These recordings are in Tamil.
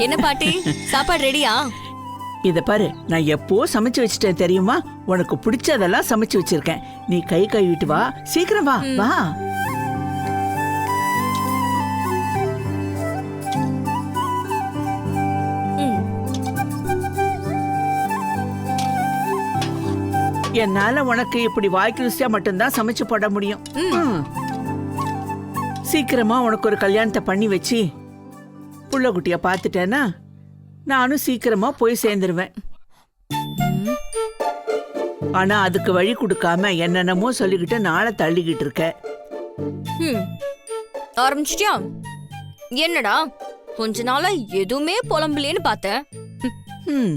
என்ன பாட்டி? சாப்பாடு ரெடியா? இத பாரு நான் எப்போ சமைச்சு வச்சுட்டேன் தெரியுமா? உனக்கு பிடிச்சதெல்லாம் சமைச்சு வச்சிருக்கேன். நீ கை கழுவிட்டு வா. சீக்கிரம் வா. வா. என்னால உனக்கு இப்படி வாய்க்கு ருசியா மட்டும்தான் சமைச்சு போட முடியும். ம். சீக்கிரமா உனக்கு ஒரு கல்யாணத்தை பண்ணி வச்சு புள்ள குட்டிய பார்த்துட்டேன்னா நானும் சீக்கிரமா போய் சேர்ந்துருவேன். ஆனா அதுக்கு வழி கொடுக்காம என்னென்னமோ சொல்லிக்கிட்டு நாளை தள்ளிக்கிட்டு இருக்க. ம். ஆரம்பிச்சிட்டியா? என்னடா கொஞ்ச நாளா எதுவுமே புலம்பலேன்னு பார்த்தேன். ம்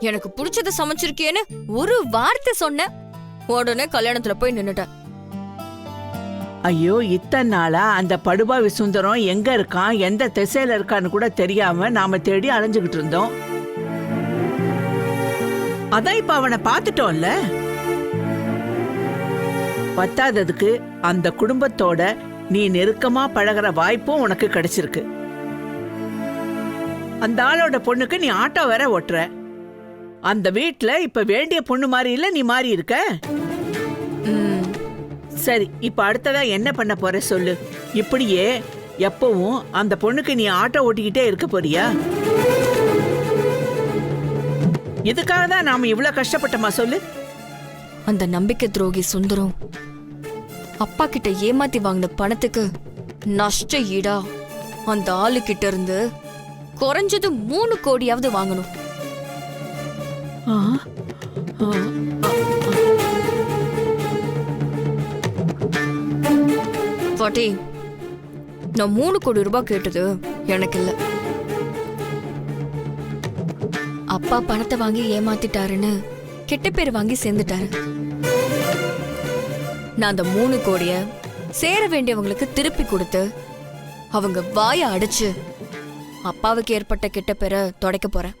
எனக்கு பிடிச்சத சமைச்சிருக்கேன்னு ஒரு வார்த்தை சொன்னேன். உடனே கல்யாணத்துல போய் நின்னுட்டேன். ஐயோ இத்தனை நாளா அந்த படுபாவி சுந்தரம் எங்க இருக்கான் எந்த திசையில இருக்கான்னு கூட தெரியாம நாம தேடி அலைஞ்சுகிட்டு இருந்தோம். அதான் இப்ப அவனை பார்த்துட்டோம்ல? பத்தாததுக்கு அந்த குடும்பத்தோட நீ நெருக்கமா பழகுற வாய்ப்பும் உனக்கு கிடைச்சிருக்கு. அந்த ஆளோட பொண்ணுக்கு நீ ஆட்டோ வேற ஓட்டுற. அந்த வீட்டுல இப்ப வேண்டிய பொண்ணு மாதிரி இல்ல நீ மாறி இருக்க? சரி இப்ப அடுத்ததா என்ன பண்ண போற சொல்லு. இப்படியே எப்பவும் அந்த பொண்ணுக்கு நீ ஆட்டோ ஓட்டிக்கிட்டே இருக்க போறியா? இதுக்காக தான் நாம இவ்ளோ கஷ்டப்பட்டோமா சொல்லு? அந்த நம்பிக்கை துரோகி சுந்தரம் அப்பா கிட்ட ஏமாத்தி வாங்கின பணத்துக்கு நஷ்ட ஈடா. அந்த ஆளு கிட்ட இருந்து குறைஞ்சது மூணு கோடியாவது வாங்கணும். பாட்டி நான் மூணு கோடி ரூபாய் கேட்டது எனக்கு இல்ல. அப்பா பணத்தை வாங்கி ஏமாத்திட்டாருன்னு கெட்ட பேர் வாங்கி சேர்ந்துட்டாரு. நான் அந்த மூணு கோடிய சேர வேண்டியவங்களுக்கு திருப்பி கொடுத்து அவங்க வாயை அடிச்சு அப்பாவுக்கு ஏற்பட்ட கெட்ட பேரை துடைக்க போறேன்.